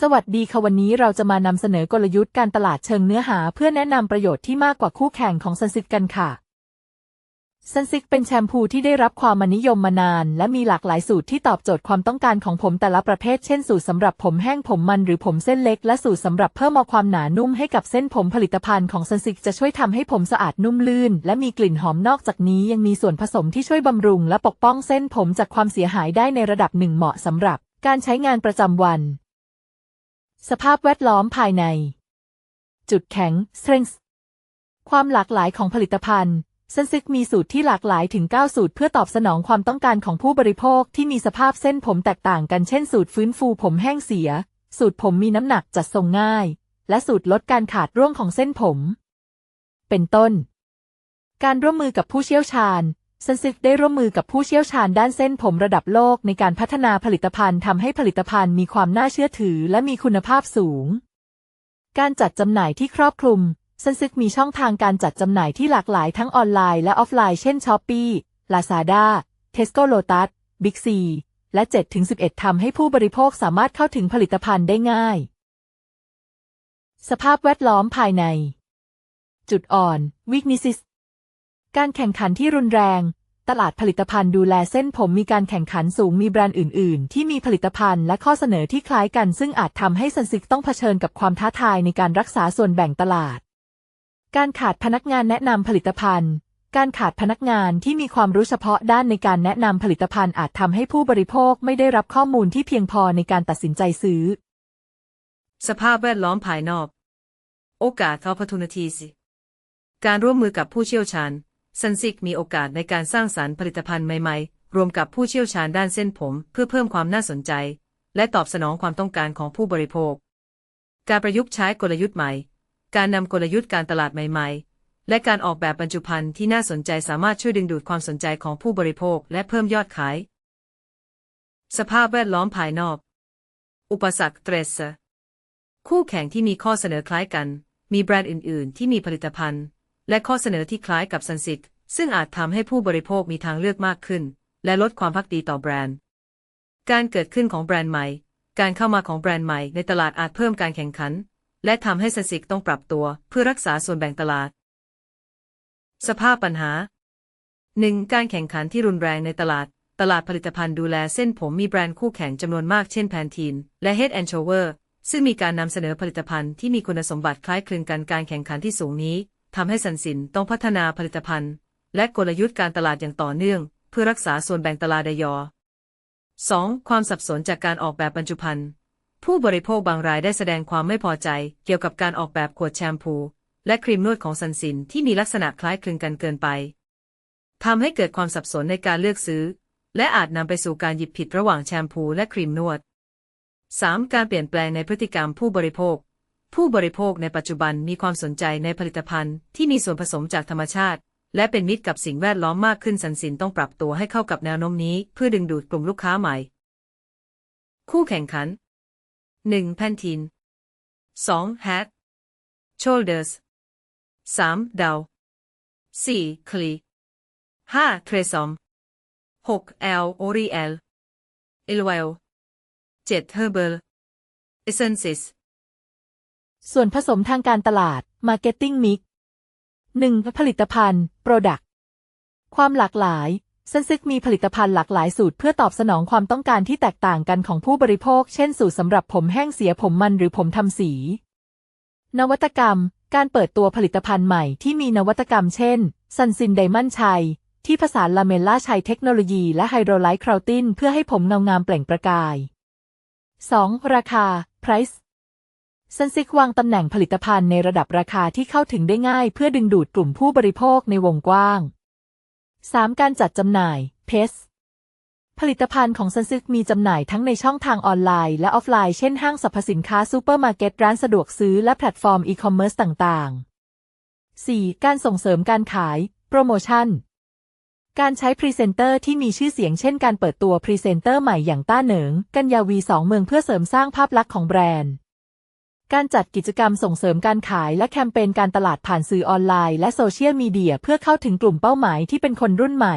สวัสดีค่ะวันนี้เราจะมานำเสนอกลยุทธ์การตลาดเชิงเนื้อหา เพื่อแนะนำประโยชน์ที่มากกว่าคู่แข่งของซันซิกกันค่ะซันซิกเป็นแชมพูที่ได้รับความนิยมมานาน และมีหลากหลายสูตรที่ตอบโจทย์ความต้องการของผมแต่ละประเภท เช่นสูตรสำหรับผมแห้งผมมันหรือผมเส้นเล็ก และสูตรสำหรับเพิ่มความหนานุ่มให้กับเส้นผมผลิตภัณฑ์ของซันซิกจะช่วยทำให้ผมสะอาดนุ่มลื่น และมีกลิ่นหอมนอกจากนี้ยังมีส่วนผสมที่ช่วยบำรุง และปกป้องเส้นผมจากความเสียหายได้ในระดับหนึ่งเหมาะสำหรับ การใช้งานประจำวัน สภาพแวดล้อมภายใน จุดแข็ง strength ความหลากหลายของผลิตภัณฑ์ซันซิกมีสูตรที่หลากหลายถึง 9 สูตรเพื่อตอบสนองความต้องการของผู้บริโภคที่มีสภาพเส้นผมแตกต่างกันเช่นสูตรฟื้นฟูผมแห้งเสีย สูตรผมมีน้ำหนักจัดทรงง่าย และสูตรลดการขาดร่วงของเส้นผม เป็นต้น การร่วมมือกับผู้เชี่ยวชาญ ซันซิกได้ร่วมมือกับผู้เชี่ยวชาญด้านเส้นผมระดับโลกในการพัฒนาผลิตภัณฑ์ทำให้ผลิตภัณฑ์มีความน่าเชื่อถือและมีคุณภาพสูง การจัดจำหน่ายที่ครอบคลุมซันซิกมีช่องทางการจัดจำหน่ายที่หลากหลายทั้งออนไลน์และออฟไลน์เช่นช้อปปี้ลาซาด้าเทสโก้โลตัสบิ๊กซีและ 7-11 ทำให้ผู้บริโภคสามารถเข้าถึงผลิตภัณฑ์ได้ง่าย สภาพแวดล้อมภายใน จุดอ่อน weaknesses การแข่งขันที่รุนแรง ตลาดผลิตภัณฑ์ดูแลเส้นผมมีการแข่งขันสูงมีแบรนด์อื่น ๆ ที่มีผลิตภัณฑ์และข้อเสนอที่คล้ายกัน ซึ่งอาจทำให้ซันซิกต้องเผชิญกับความท้าทายในการรักษาส่วนแบ่งตลาด การขาดพนักงานแนะนำผลิตภัณฑ์ การขาดพนักงานที่มีความรู้เฉพาะด้านในการแนะนำผลิตภัณฑ์อาจทำให้ผู้บริโภคไม่ได้รับข้อมูลที่เพียงพอในการตัดสินใจซื้อ สภาพแวดล้อมภายนอก โอกาส opportunities การร่วมมือกับผู้เชี่ยวชาญ ซันซิกมีโอกาสในการสร้างสารรค์ผลิตภัณฑ์ใหม่ๆ รวมกับผู้เชี่ยวชาญด้านเส้นผม เพื่อเพิ่มความน่าสนใจ และตอบสนองความต้องการของผู้บริโภค การประยุกต์ใช้กลยุทธ์ใหม่ การนำกลยุทธ์การตลาดใหม่ ๆ และการออกแบบบรรจุภัณฑ์ที่น่าสนใจสามารถช่วยดึงดูดความสนใจของผู้บริโภค และเพิ่มยอดขาย สภาพแวดล้อมภายนอก อุปสรรคเตรสคู่แข่งที่มีข้อเสนอคล้ายกัน มีแบรนด์อื่น ๆ ที่มีผลิตภัณฑ์ และข้อเสนอที่คล้ายกับซันซิกซึ่งอาจทำให้ผู้บริโภคมีทางเลือกมากขึ้น และลดความพักดีต่อแบรนด์ การเกิดขึ้นของแบรนด์ใหม่ การเข้ามาของแบรนด์ใหม่ในตลาดอาจเพิ่มการแข่งขัน และทำให้ซันซิกต้องปรับตัวเพื่อรักษาส่วนแบ่งตลาด สภาพปัญหา 1. การแข่งขันที่รุนแรงในตลาด ตลาดผลิตภัณฑ์ดูแลเส้นผมมีแบรนด์คู่แข่งจำนวนมากเช่นแพนทีนและ Head and Shoulder ซึ่งมีการนำเสนอผลิตภัณฑ์ที่มีคุณสมบัติคล้ายคลึงกันการแข่งขันที่สูงนี้ ทำให้สันสินต้องพัฒนาผลิตภัณฑ์ และกลยุทธ์การตลาดอย่างต่อเนื่อง เพื่อรักษาส่วนแบ่งตลาดยอ 2. ความสับสนจากการออกแบบบรรจุภัณฑ์ ผู้บริโภคบางรายได้แสดงความไม่พอใจ เกี่ยวกับการออกแบบขวดแชมพู และครีมนวดของสันสินที่มีลักษณะคล้ายคลึงกันเกินไปทำให้เกิดความสับสนในการเลือกซื้อ และอาจนำไปสู่การหยิบผิดระหว่างแชมพูและครีมนวด 3. การเปลี่ยนแปลงในพฤติกรรมผู้บริโภค ผู้บริโภคในปัจจุบันมีความสนใจในผลิตภัณฑ์ที่มีส่วนผสมจากธรรมชาติ และเป็นมิตรกับสิ่งแวดล้อมมากขึ้นสันสินต้องปรับตัวให้เข้ากับแนวโน้มนี้ เพื่อดึงดูดกลุ่มลูกค้าใหม่ คู่แข่งขัน 1. แพนทีน 2. Hat Shoulders 3. ดาว 4. คลี 5. เทรซอม 6. L Oriel 11 7. Herbal Essences ส่วนผสมทางการตลาด Marketing Mix 1. ผลิตภัณฑ์ Product ความหลากหลายซันซิกมีผลิตภัณฑ์หลากหลายสูตรเพื่อตอบสนองความต้องการที่แตกต่างกันของผู้บริโภค เช่น สูตรสำหรับผมแห้งเสียผมมันหรือผมทำสี นวัตกรรม การเปิดตัวผลิตภัณฑ์ใหม่ที่มีนวัตกรรมเช่น ซันซินไดมอนชัย ที่ผสานลาเมลล่าชัยเทคโนโลยีและไฮโดรไลท์คราวตินเพื่อให้ผมเงางามเปล่งประกาย 2. ราคา price ซันซิกวางตำแหน่งผลิตภัณฑ์ในระดับราคาที่เข้าถึงได้ง่าย เพื่อดึงดูดกลุ่มผู้บริโภคในวงกว้าง 3. การจัดจำหน่าย PES ผลิตภัณฑ์ของซันซิกมีจำหน่ายทั้งในช่องทางออนไลน์และออฟไลน์ เช่นห้างสรรพสินค้าซูเปอร์มาร์เก็ตร้านสะดวกซื้อและแพลตฟอร์มอีคอมเมิร์ซต่างๆ 4. การส่งเสริมการขาย โปรโมชั่น การใช้พรีเซนเตอร์ที่มีชื่อเสียงเช่นการเปิดตัวพรีเซนเตอร์ใหม่อย่างต้าเหนิง กันยาวีสองเมืองเพื่อเสริมสร้างภาพลักษณ์ของแบรนด์ การจัดกิจกรรมส่งเสริมการขายและแคมเปญการตลาดผ่านสื่อออนไลน์และโซเชียลมีเดียเพื่อเข้าถึงกลุ่มเป้าหมายที่เป็นคนรุ่นใหม่